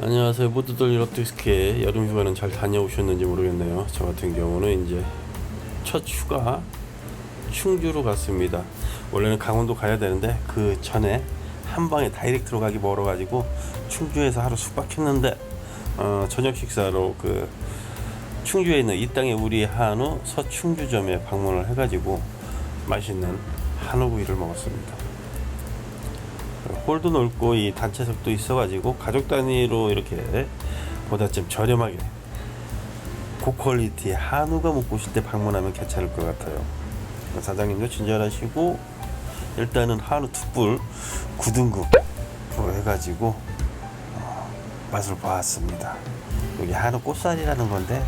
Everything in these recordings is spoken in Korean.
안녕하세요. 모두들 어떻게 여름 휴가는 잘 다녀오셨는지 모르겠네요. 저 같은 경우는 이제 첫 휴가 충주로 갔습니다. 원래는 강원도 가야 되는데 그 전에 한 방에 다이렉트로 가기 멀어 가지고 충주에서 하루 숙박했는데 어, 저녁 식사로 그 충주에 있는 이 땅의 우리 한우 서충주점에 방문을 해가지고 맛있는 한우구이를 먹었습니다 홀도 넓고 이 단체석도 있어가지고 가족 단위로 이렇게 보다 좀 저렴하게 고퀄리티의 한우가 먹고 싶을 때 방문하면 괜찮을 것 같아요. 사장님도 친절하시고 일단은 한우 툭불 9등급으로 해가지고 어, 맛을 보았습니다. 여기 한우 꽃살이라는 건데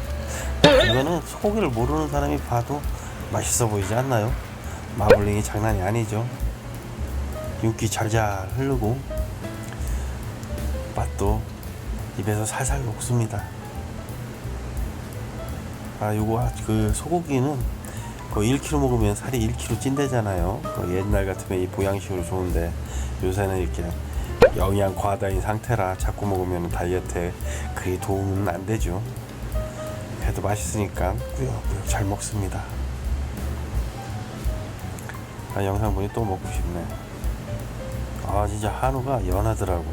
이거는 소고기를 모르는 사람이 봐도 맛있어 보이지 않나요? 마블링이 장난이 아니죠. 윤기 잘잘 흐르고 맛도 입에서 살살 녹습니다. 아 요거 그 소고기는 그 1kg 먹으면 살이 1kg 찐대잖아요. 그 옛날 같으면 이 보양식으로 좋은데 요새는 이렇게 영양 과다인 상태라 자꾸 먹으면 다이어트에 그게 도움은 안 되죠. 그래도 맛있으니까 꾸역꾸역 잘 먹습니다. 아 영상 보니 또 먹고 싶네. 아 진짜 한우가 연하더라고.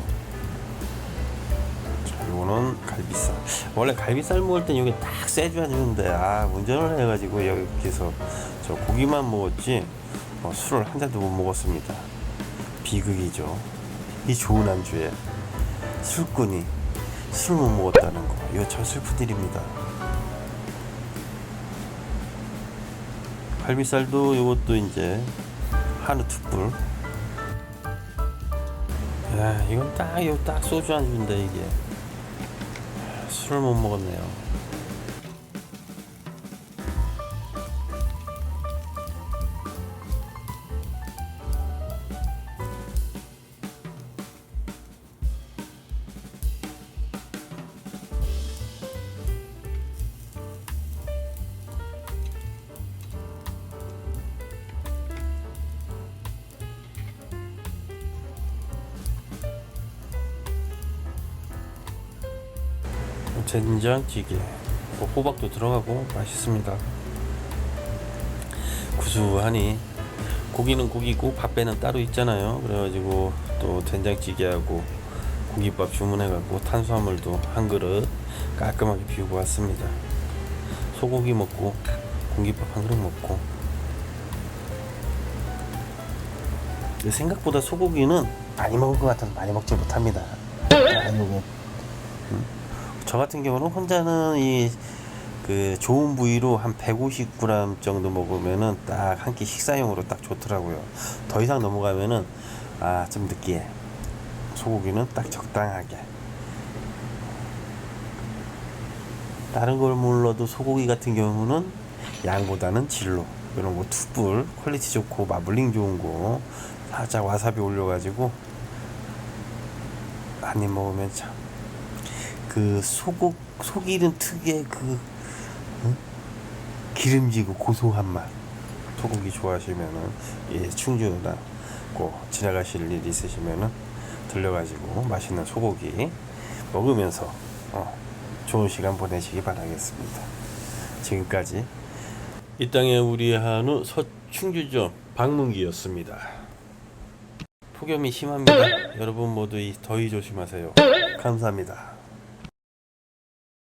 자 요거는 갈비살. 원래 갈비살 먹을 땐 여기 딱 세줘야 되는데 아 운전을 해가지고 여기서 저 고기만 먹었지 어, 술을 한 잔도 못 먹었습니다. 비극이죠. 이 좋은 안주에 술꾼이 술 못 먹었다는 거 이거 참 슬픈 일입니다. 갈비살도 요것도 이제 한우 툭불 야, 이건 딱, 이거 딱 소주 안주인데, 이게. 술을 못 먹었네요. 된장찌개. 뭐 호박도 들어가고 맛있습니다. 구수하니 고기는 고기고 밥배는 따로 있잖아요. 그래가지고 또 된장찌개하고 고기밥 주문해갖고 탄수화물도 한 그릇 깔끔하게 비우고 왔습니다. 소고기 먹고 공깃밥 한 그릇 먹고. 생각보다 소고기는 많이 먹을 것 같아서 많이 먹지 못합니다. 아니고 저 같은 경우는 혼자는 이 그 좋은 부위로 한 150g 정도 먹으면은 딱 한 끼 식사용으로 딱 좋더라고요. 더 이상 넘어가면은 아 좀 느끼해. 소고기는 딱 적당하게. 다른 걸 몰라도 소고기 같은 경우는 양보다는 질로 이런 거 투불 퀄리티 좋고 마블링 좋은 거 살짝 와사비 올려가지고 한 입 먹으면 참 그 소고 소기름 특유의 그 응? 기름지고 고소한 맛 소고기 좋아하시면은 예 충주나 꼭 지나가실 일 있으시면은 들려가지고 맛있는 소고기 먹으면서 어, 좋은 시간 보내시기 바라겠습니다. 지금까지 이 땅의 우리 한우 서충주점 방문기였습니다. 폭염이 심합니다. 여러분 모두 이 더위 조심하세요. 감사합니다.